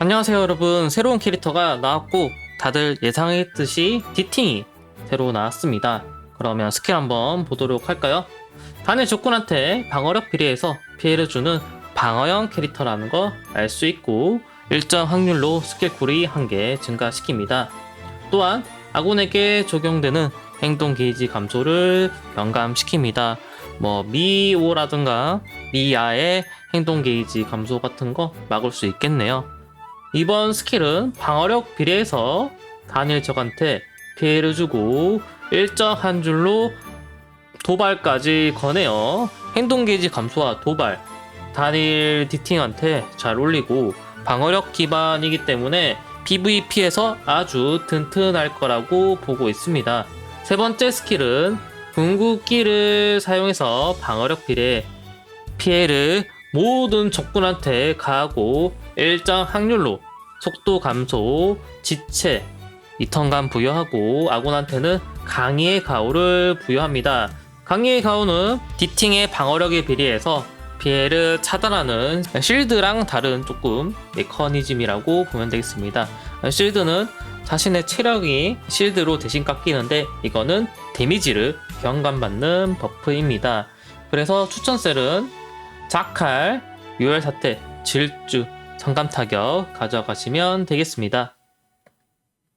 안녕하세요 여러분. 새로운 캐릭터가 나왔고 다들 예상했듯이 디팅이 새로 나왔습니다. 그러면 스킬 한번 보도록 할까요? 단일 적군한테 방어력 비례해서 피해를 주는 방어형 캐릭터라는 거 알 수 있고 일정 확률로 스킬 쿨이 한 개 증가시킵니다. 또한 아군에게 적용되는 행동 게이지 감소를 경감시킵니다. 뭐 미오라든가 미아의 행동 게이지 감소 같은 거 막을 수 있겠네요 이번 스킬은 방어력 비례해서 단일 적한테 피해를 주고 일정 한 줄로 도발까지 거네요. 행동 게이지 감소와 도발, 단일 디팅한테 잘 올리고 방어력 기반이기 때문에 PVP에서 아주 튼튼할 거라고 보고 있습니다. 세 번째 스킬은 궁극기를 사용해서 방어력 비례 피해를 모든 적군한테 가하고 일정 확률로 속도 감소, 지체, 이턴감 부여하고 아군한테는 강의의 가오를 부여합니다. 강의의 가오는 디팅의 방어력에 비례해서 피해를 차단하는 실드랑 다른 조금 메커니즘이라고 보면 되겠습니다. 실드는 자신의 체력이 실드로 대신 깎이는데 이거는 데미지를 경감받는 버프입니다. 그래서 추천셀은 자칼, 유혈사태, 질주, 성감 타격 가져가시면 되겠습니다.